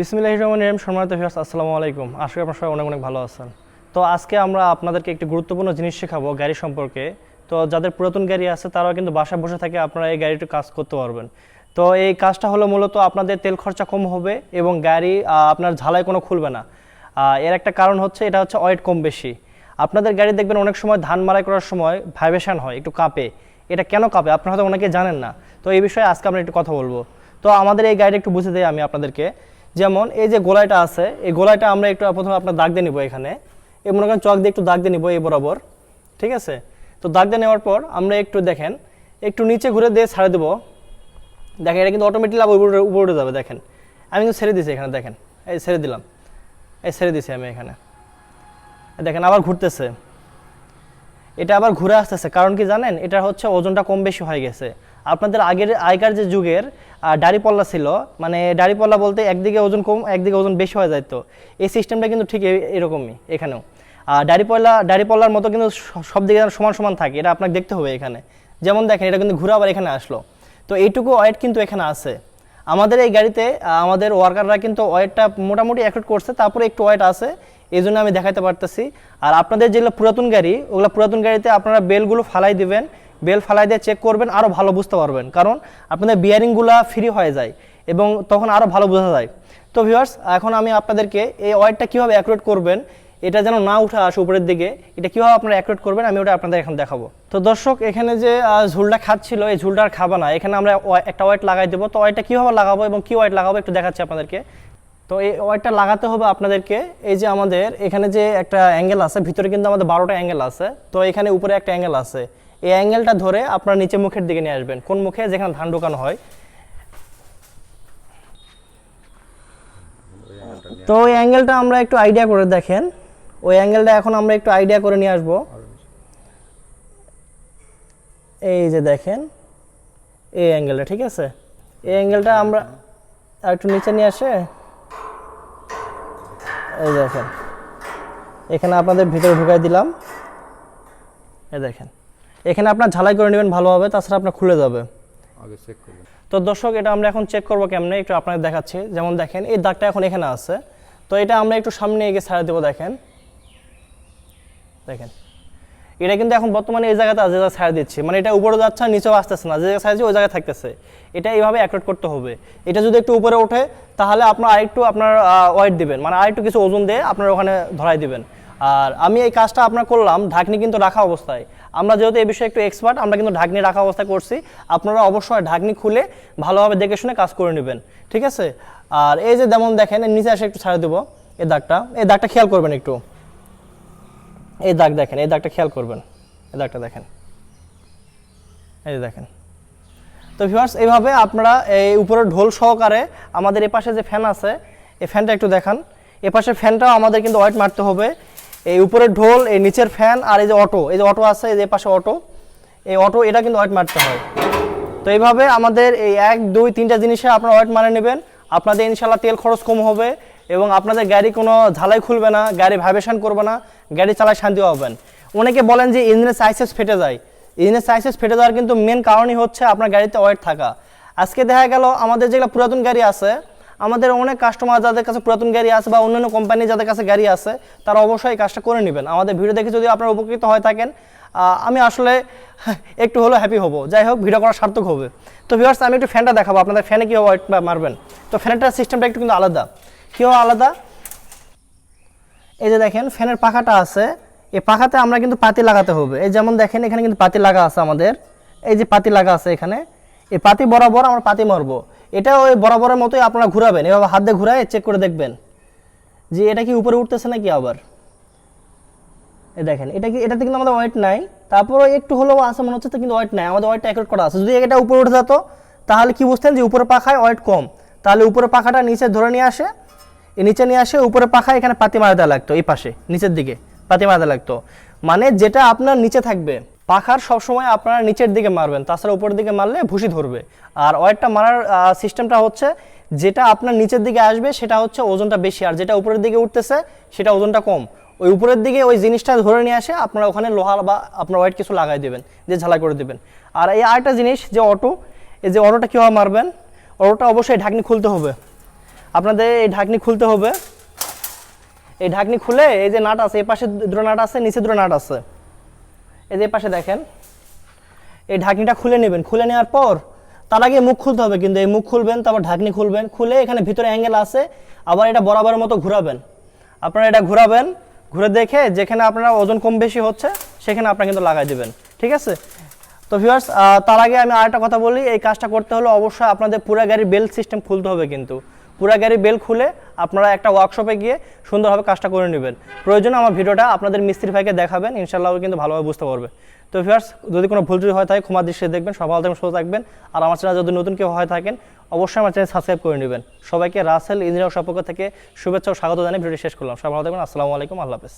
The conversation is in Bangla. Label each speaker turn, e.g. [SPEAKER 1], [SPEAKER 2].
[SPEAKER 1] বিসমিল্লাহ রহমান রহিম, সম্মানিত ভিউয়ার্স, আসসালামু আলাইকুম। আশা করি আপনার সবাই অনেক অনেক ভালো আছেন। তো আজকে আমরা আপনাদেরকে একটি গুরুত্বপূর্ণ জিনিস শেখাবো গাড়ি সম্পর্কে। তো যাদের পুরাতন গাড়ি আছে, তারাও কিন্তু বাসায় বসে থেকে আপনারা এই গাড়িটি কাজ করতে পারবেন। তো এই কাজটা হলো মূলত আপনাদের তেল খরচা কম হবে এবং গাড়ি আপনার ঝালাই কোনো খুলবে না। এর একটা কারণ হচ্ছে, এটা হচ্ছে ওয়েট কম বেশি। আপনাদের গাড়ি দেখবেন অনেক সময় ধান মারাই করার সময় ভাইব্রেশন হয়, একটু কাঁপে। এটা কেন কাঁপে? আপনারা হয়তো অনেকে জানেন না। তো এই বিষয়ে আজকে আমরা একটু কথা বলব। তো আমাদের এই গাড়িটা একটু বুঝে দেয় আমি আপনাদেরকে। যেমন এই যে গোলাইটা আছে, এই গোলাইটা আমরা একটু প্রথমে আপনার দাগ দিয়ে নিব এখানে। এই মনে করেন চক দিয়ে একটু দাগ দিয়ে নিব এই বরাবর, ঠিক আছে? তো দাগ দিয়ে নেওয়ার পর আমরা একটু দেখেন, একটু নিচে ঘুরে দিয়ে ছাড়ে দেবো। দেখেন এটা কিন্তু অটোমেটিক আবার উপরে উপরে যাবে, দেখেন। আমি কিন্তু ছেড়ে দিছি এখানে, দেখেন। এই ছেড়ে দিলাম। এই ছেড়ে দিছি আমি এখানে। দেখেন আবার ঘুরতেছে। এটা আবার ঘুরে আসতেছে, কারণ কি জানেন? এটা হচ্ছে ওজনটা কম বেশি হয়ে গেছে। আপনাদের আগের, আগেকার যে যুগের আহ, দাড়ি পল্লা ছিল। মানে দাড়ি পল্লা বলতে একদিকে ওজন কম একদিকে ওজন বেশি হয়ে যায় তো। এই সিস্টেমটা কিন্তু ঠিক এরকমই এখানেও। আর দাড়ি পল্লা দাড়ি পল্লার মতো কিন্তু সব দিকে সমান সমান থাকে এটা আপনাকে দেখতে হবে এখানে। যেমন দেখেন এটা কিন্তু ঘুরে আবার এখানে আসলো। তো এইটুকু ওয়েট কিন্তু এখানে আছে। আমাদের এই গাড়িতে আমাদের ওয়ার্কাররা কিন্তু ওয়েটটা মোটামুটি অ্যাক্ট করছে তারপরে একটু ওয়েট আছে এই জন্য আমি দেখাতে পারতেছি। আর আপনাদের যেগুলো পুরাতন গাড়ি ওগুলো পুরাতন গাড়িতে আপনারা বেলগুলো ফালাই দিবেন বেল ফালাই দিয়ে চেক করবেন আরও ভালো বুঝতে পারবেন। কারণ আপনাদের বিয়ারিংগুলো ফ্রি হয়ে যায় এবং তখন আরও ভালো বোঝা যায়। তো ভিউয়ার্স এখন আমি আপনাদেরকে এই ওয়েটটা কীভাবে অ্যাকুরেট করবেন, এটা যেন না উঠে আসে উপরের দিকে, এটা কীভাবে আপনারা অ্যাকুরেট করবেন, আমি ওটা আপনাদের এখন দেখাবো। তো দর্শক, এখানে যে ঝুলটা খাচ্ছিল, এই ঝুলটা আর খাবে না। এখানে আমরা একটা ওয়েট লাগাই দেবো। তো ওয়েটটা কীভাবে লাগাবো এবং কী ওয়েট লাগাবো একটু দেখাচ্ছি আপনাদেরকে। তো এই ওয়েটটা লাগাতে হবে আপনাদেরকে। এই যে আমাদের, এখানে যে একটা অ্যাঙ্গেল আছে, ভিতরে কিন্তু আমাদের বারোটা অ্যাঙ্গেল আছে। তো এখানে উপরে একটা অ্যাঙ্গেল আছে। এই অ্যাঙ্গেলটা ধরে আপনারা নিচে মুখের দিকে নিয়ে আসবেন। কোন মুখে? যেখানে ধান ঢোকানো হয়। তো ওই অ্যাঙ্গেলটা আমরা একটু আইডিয়া করে দেখেন। ওই অ্যাঙ্গেলটা এখন আমরা একটু আইডিয়া করে নিয়ে আসব। এই যে দেখেন, এই অ্যাঙ্গেলটা, ঠিক আছে? এই অ্যাঙ্গেলটা আমরা আর একটু নিচে নিয়ে আসে। এই দেখেন, এখানে আপনাদের ভিতরে ঢুকাই দিলাম। এই দেখেন এখানে আপনার ঝালাই করে নেবেন ভালোভাবে তাছাড়া আপনার খুলে যাবে।
[SPEAKER 2] আগে চেক করবেন
[SPEAKER 1] তো দর্শক এটা আমরা এখন চেক করব কেমনে একটু আপনাকে দেখাচ্ছি। যেমন দেখেন এই দাগটা এখন এখানে আছে। তো এটা আমরা একটু সামনে এগিয়ে ছাড়া দেবো দেখেন। দেখেন। এটা কিন্তু এখন বর্তমানে এই জায়গাতে আছে যে জায়গায় ছাড়া দিচ্ছি। মানে এটা উপরে যাচ্ছে আর নিচেও আসতেছে না যে জায়গায় ছাড়ছি ওই জায়গায় থাকতেছে। এটা এইভাবে অ্যাক্রেট করতে হবে। এটা যদি একটু উপরে ওঠে তাহলে আপনার আরেকটু আপনার ওয়েট দিবেন। মানে আরেকটু কিছু ওজন দিয়ে আপনার ওখানে ধরাই দিবেন। আর আমি এই কাজটা আপনার করলাম, ঢাকনি কিন্তু রাখা অবস্থায়। আমরা যেহেতু এই বিষয়ে একটু এক্সপার্ট আমরা কিন্তু ঢাকনি রাখা অবস্থায় করছি। আপনারা অবশ্যই ঢাকনি খুলে ভালোভাবে দেখে শুনে কাজ করে নেবেন, ঠিক আছে? আর এই যে যেমন দেখেন নিচে এসে একটু ছাড়ে দেবো এই দাগটা। এই দাগটা খেয়াল করবেন একটু। এই দাগ দেখেন, এই দাগটা খেয়াল করবেন। এই দাগটা দেখেন। এই যে দেখেন। তো ভিউয়ার্স এইভাবে আপনারা এই উপরে ঢোল সহকারে আমাদের এপাশে যে ফ্যান আছে, এই ফ্যানটা একটু দেখান। এ পাশে ফ্যানটাও আমাদের কিন্তু ওয়েট মারতে হবে। এই উপরের ঢোল, এই নিচের ফ্যান আর এই যে অটো, এই যে অটো আছে, এই যে পাশে অটো, এই অটো, এটা কিন্তু ওয়েট মারতে হয়। তো এইভাবে আমাদের এই এক, দুই, তিনটা জিনিসে আপনারা ওয়েট মানে নেবেন। আপনাদের ইনশাল্লাহ তেল খরচ কম হবে এবং আপনাদের গাড়ি কোনো ঝালাই খুলবে না, গাড়ি ভাইব্রেশন করবে না, গাড়ি চালায় শান্তি পাবেন। অনেকে বলেন যে ইঞ্জিনের সাইসেস ফেটে যায়। ইঞ্জিনের সাইসেস ফেটে যাওয়ার কিন্তু মেন কারণই হচ্ছে আপনার গাড়িতে ওয়েট থাকা। আজকে দেখা গেল আমাদের যেগুলো পুরাতন গাড়ি আছে আমাদের অনেক কাস্টমার যাদের কাছে পুরাতন গাড়ি আছে বা অন্যান্য কোম্পানি যাদের কাছে গাড়ি আছে, তারা অবশ্যই কাজটা করে নেবেন। আমাদের ভিডিও দেখে যদি আপনারা উপকৃত হয়ে থাকেন আমি আসলে একটু হলেও হ্যাপি হব। যাই হোক ভিডিও করা সার্থক হবে। তো ভিউয়ার্স আমি একটু ফ্যানটা দেখাবো। আপনাদের ফ্যানে কীভাবে মারবেন? তো ফ্যানটার সিস্টেমটা একটু কিন্তু আলাদা। কীভাবে আলাদা? এই যে দেখেন ফ্যানের পাখাটা আছে। এই পাখাতে আমরা কিন্তু পাতি লাগাতে হবে। এই যেমন দেখেন, এখানে কিন্তু পাতি লাগা আছে আমাদের। এই যে পাতি লাগা আছে এখানে। এই পাতি বরাবর আমরা পাতি মারবো। এটা ওই বরাবরের মতোই আপনারা ঘুরাবেন। এভাবে হাত দিয়ে ঘুরায় চেক করে দেখবেন। যে এটা কি উপরে উঠতেছে নাকি আবার? এ দেখেন, এটা কি এটাতে কিন্তু আমাদের ওয়েট নাই। তারপরে একটু হলেও আছে, মনে হচ্ছে তো কিন্তু ওয়েট নাই। আমাদের ওয়েটটা অ্যাকুরেট করা আছে। যদি এটা উপরে উঠে যেত, তাহলে কি বুঝতেন যে উপরে পাখায় ওয়েট কম? তাহলে উপরে পাখাটা নিচে ধরে নিয়ে আসে। নিচে নিয়ে আসে উপরে পাখা এখানে পাতি মারাতে লাগতো, এই পাশে, নিচের দিকে, পাতি মারাতে লাগতো। মানে যেটা আপনার নিচে থাকবে পাখার সবসময় আপনারা নিচের দিকে মারবেন, তাছাড়া উপরের দিকে মারলে ভুসি ধরবে। আর ওয়েটটা মারার সিস্টেমটা হচ্ছে যেটা আপনার নিচের দিকে আসবে, সেটা হচ্ছে ওজনটা বেশি। আর যেটা উপরের দিকে উঠতেছে, সেটা ওজনটা কম। ওই উপরের দিকে ওই জিনিসটা ধরে নিয়ে আসে, আপনারা ওখানে লোহা বা আপনার ওয়েট কিছু লাগাই দেবেন, যে ঝালাই করে দেবেন। আর এই আরেকটা জিনিস, যে অটো, এই যে অটোটা কীভাবে মারবেন? অটোটা অবশ্যই ঢাকনি খুলতে হবে। আপনাদের এই ঢাকনি খুলতে হবে। এই ঢাকনি খুলে এই যে নাট আছে, এই পাশে দুটো নাট আছে, নিচে দুটো নাট আছে। এই যে পাশে দেখেন, এই ঢাকনিটা খুলে নেবেন। খুলে নেওয়ার পর তার আগে মুখ খুলতে হবে, কিন্তু এই মুখ খুলবেন, তারপর ঢাকনি খুলবেন, খুলে এখানে ভিতরে অ্যাঙ্গেল আছে, আবার এটা বরাবরের মতো ঘোরাবেন। আপনারা এটা ঘোরাবেন, ঘুরে দেখে যেখানে আপনার ওজন কম বেশি হচ্ছে, সেখানে আপনারা কিন্তু লাগাই দেবেন। ঠিক আছে? তো ভিউয়ার্স তার আগে আমি আরেকটা কথা বলি, এই কাজটা করতে হলে অবশ্যই আপনাদের পুরা গাড়ির বেল্ট সিস্টেম খুলতে হবে কিন্তু। পুরা গাড়ির বেল খুলে আপনারা একটা ওয়ার্কশপে গিয়ে সুন্দরভাবে কাজটা করে নেবেন। প্রয়োজনে আমার ভিডিওটা আপনাদের মিস্ত্রি ভাইকে দেখাবেন ইনশাল্লাহ কিন্তু ভালোভাবে বুঝতে পারবে। তো ভিউয়ার্স যদি কোনো ভুল ত্রুটি হয়ে থাকে ক্ষমা দৃষ্টিতে দেখবেন সব ভালো থাকবেন, সুস্থ থাকবেন। আর আমার চ্যানেল যদি নতুন কেউ হয়ে থাকেন, অবশ্যই আমার চ্যানেল সাবস্ক্রাইব করে নেবেন। সবাইকে রাসেল ইঞ্জিনিয়ার সম্পর্ক থেকে শুভেচ্ছা ও স্বাগত জানিয়ে ভিডিওটি শেষ করলাম। সবাই ভালো থাকবেন, আসসালামু আলাইকুম, আল্লাহ হাফেজ।